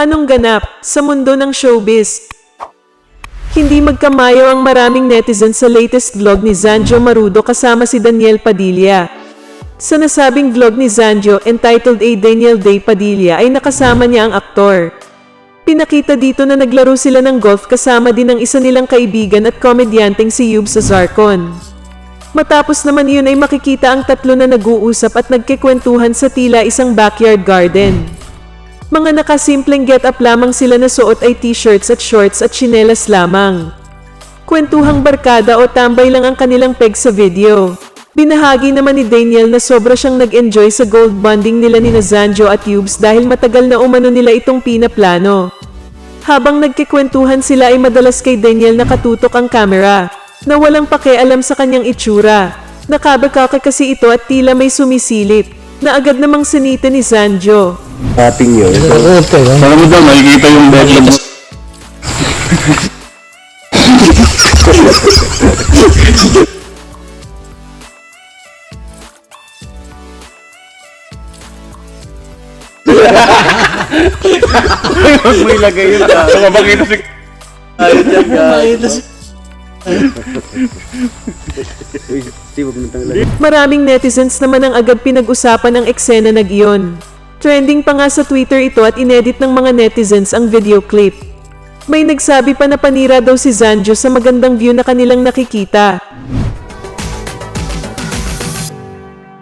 Anong ganap sa mundo ng showbiz? Hindi magkamayo ang maraming netizens sa latest vlog ni Zanjo Marudo kasama si Daniel Padilla. Sa nasabing vlog ni Zanjo entitled A Daniel Day Padilla ay nakasama niya ang aktor. Pinakita dito na naglaro sila ng golf kasama din ng isa nilang kaibigan at komedyanteng si Yub Sazarcon. Matapos naman yun ay makikita ang tatlo na nag-uusap at nagkikwentuhan sa tila isang backyard garden. Mga nakasimpleng get-up lamang sila na suot ay t-shirts at shorts at tsinelas lamang. Kwentuhang barkada o tambay lang ang kanilang peg sa video. Binahagi naman ni Daniel na sobra siyang nag-enjoy sa gold bonding nila ni Zanjo at Yubes dahil matagal na umano nila itong pinaplano. Habang nagkikwentuhan sila ay madalas kay Daniel nakatutok ang camera, na walang pakialam sa kanyang itsura. Nakabakaka kasi ito at tila may sumisilip, na agad namang sinita ni Zanjo. Ating yun. Opo, Sana mo daw, makikita yung backlog mo. Huwag mo ilagay yun ah. Saka makita si... Ayun yan guys. Maraming netizens naman ang agad pinag-usapan ng eksena nag iyon. Trending pa nga sa Twitter ito at inedit ng mga netizens ang video clip. May nagsabi pa na panira daw si Zanjo sa magandang view na kanilang nakikita.